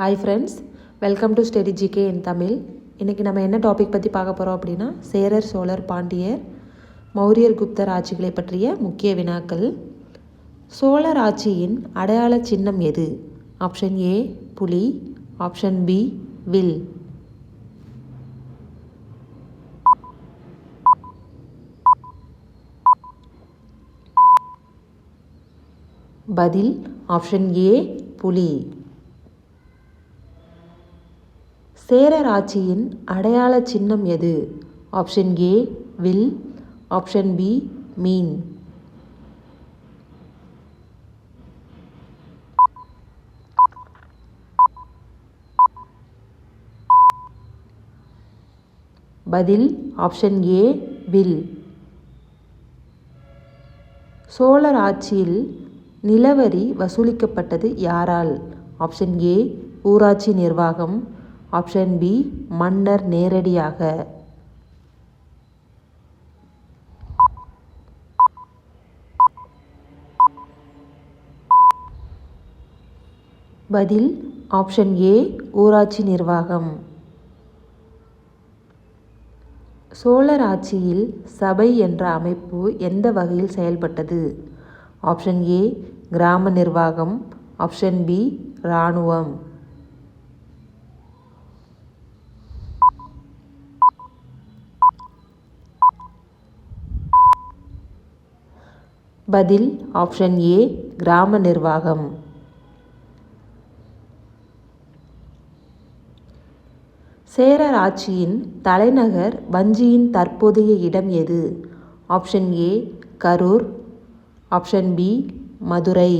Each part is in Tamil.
Hi friends welcome to study GK in Tamil இன்றைக்கி நம்ம என்ன டாபிக் பற்றி பார்க்க போகிறோம் அப்படின்னா சேரர் சோழர் பாண்டியர் மௌரியர் குப்தர் ஆட்சிகளை பற்றிய முக்கிய வினாக்கள். சோழர் ஆட்சியின் அடையாள சின்னம் எது? ஆப்ஷன் ஏ புலி. ஆப்ஷன் பி வில். பதில் ஆப்ஷன் ஏ புலி. சேரர் ஆட்சியின் அடையாள சின்னம் எது? ஆப்ஷன் ஏ வில். ஆப்ஷன் பி மீன். பதில் ஆப்ஷன் ஏ வில். சோழர் ஆட்சியில் நிலவரி வசூலிக்கப்பட்டது யாரால்? ஆப்ஷன் ஏ ஊராட்சி நிர்வாகம். ஆப்ஷன் பி மன்னர் நேரடியாக. பதில் ஆப்ஷன் ஏ ஊராட்சி நிர்வாகம். சோழர் ஆட்சியில் சபை என்ற அமைப்பு எந்த வகையில் செயல்பட்டது? ஆப்ஷன் ஏ கிராம நிர்வாகம். ஆப்ஷன் பி இராணுவம். பதில் ஆப்ஷன் ஏ கிராம நிர்வாகம். சேரர் ஆட்சியின் தலைநகர் வஞ்சியின் தற்போதைய இடம் எது? Option A Karur. Option B Madurai.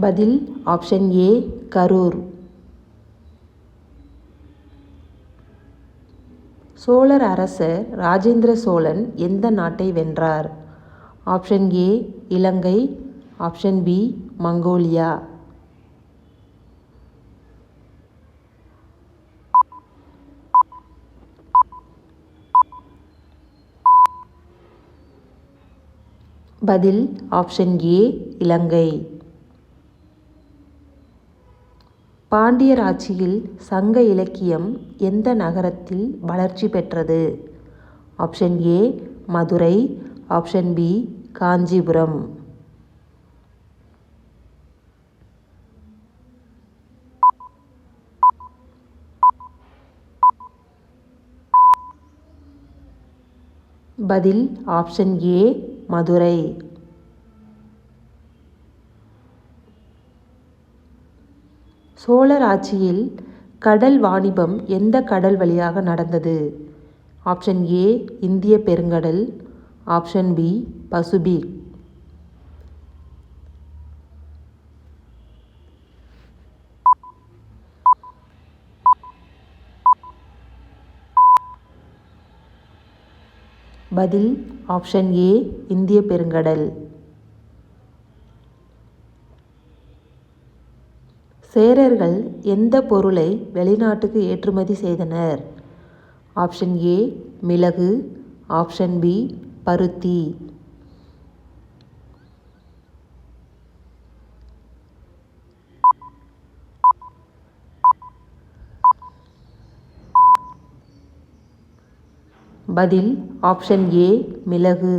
பதில் ஆப்ஷன் ஏ கரூர். சோழர் அரசர் ராஜேந்திர சோழன் எந்த நாட்டை வென்றார்? Option A Ilangai. Option B Mongolia. பதில் ஆப்ஷன் ஏ இலங்கை. பாண்டியர் ஆட்சியில் சங்க இலக்கியம் எந்த நகரத்தில் வளர்ச்சி பெற்றது? Option A Madurai. Option B Kanchipuram. பதில் ஆப்ஷன் ஏ மதுரை. சோழர் ஆட்சியில் கடல் வாணிபம் எந்த கடல் வழியாக நடந்தது? ஆப்ஷன் ஏ இந்திய பெருங்கடல். ஆப்ஷன் பி பசுபிக் பதில் ஆப்ஷன் ஏ இந்திய பெருங்கடல். சேரர்கள் எந்த பொருளை வெளிநாட்டுக்கு ஏற்றுமதி செய்தனர்? ஆப்ஷன் ஏ மிளகு. ஆப்ஷன் பி பருத்தி. பதில் ஆப்ஷன் ஏ மிளகு.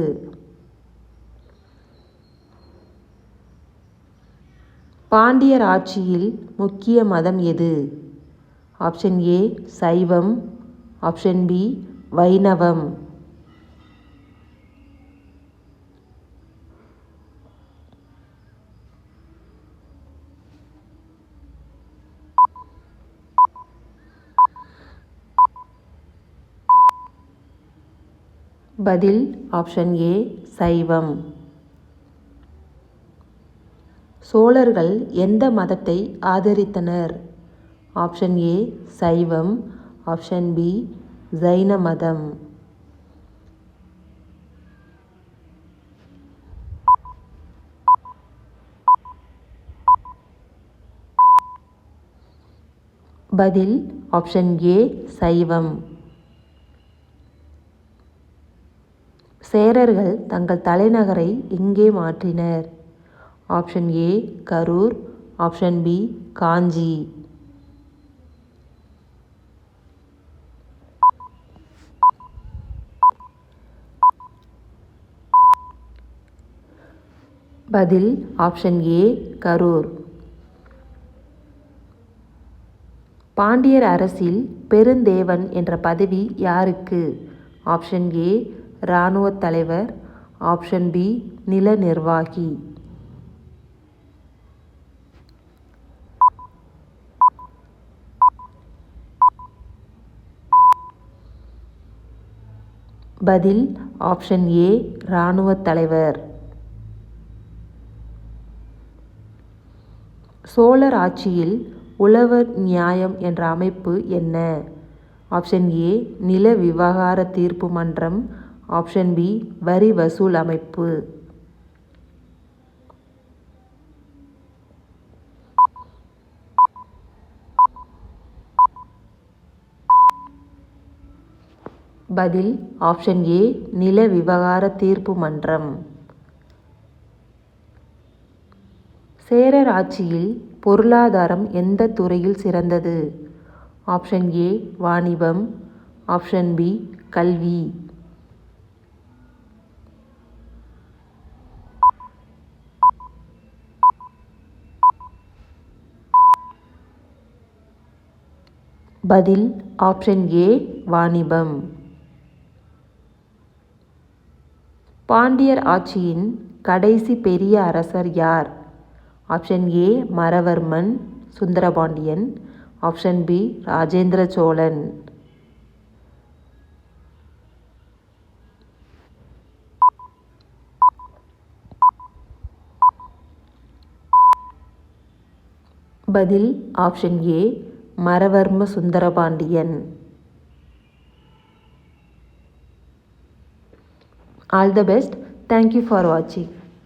பாண்டியர் ஆட்சியில் முக்கிய மதம் எது? ஆப்ஷன் ஏ சைவம். ஆப்ஷன் பி வைணவம். பதில் ஆப்ஷன் ஏ சைவம். சோழர்கள் எந்த மதத்தை ஆதரித்தனர்? ஆப்ஷன் ஏ சைவம். ஆப்ஷன் பி ஜைன மதம். பதில் ஆப்ஷன் ஏ சைவம். சேரர்கள் தங்கள் தலைநகரை எங்கே மாற்றினர். Option A Karur option B Kanchi பதில் ஆப்ஷன் ஏ கரூர் பாண்டியர் அரசில் பெருந்தேவன் என்ற பதவி யாருக்கு? ஆப்ஷன் ஏ இராணுவத் தலைவர். ஆப்ஷன் பி நில நிர்வாகி. பதில் ஆப்ஷன் ஏ இராணுவத் தலைவர். சோழர் ஆட்சியில் உழவர் நியாயம் என்ற அமைப்பு என்ன? ஆப்ஷன் ஏ நில விவகார தீர்ப்பு மன்றம். ஆப்ஷன் பி வரி வசூல் அமைப்பு. பதில் ஆப்ஷன் ஏ நில விவகார தீர்ப்பு மன்றம். சேரர் ஆட்சியில் பொருளாதாரம் எந்த துறையில் சிறந்தது? ஆப்ஷன் ஏ வாணிபம். ஆப்ஷன் பி கல்வி. பதில் ஆப்ஷன் ஏ வாணிபம். பாண்டியர் ஆட்சியின் கடைசி பெரிய அரசர் யார்? Option A Maravarman Sundarapandiyan. Option B Rajendra Cholan. பதில் option A Maravarma Sundarapandiyan. All the best. Thank you for watching.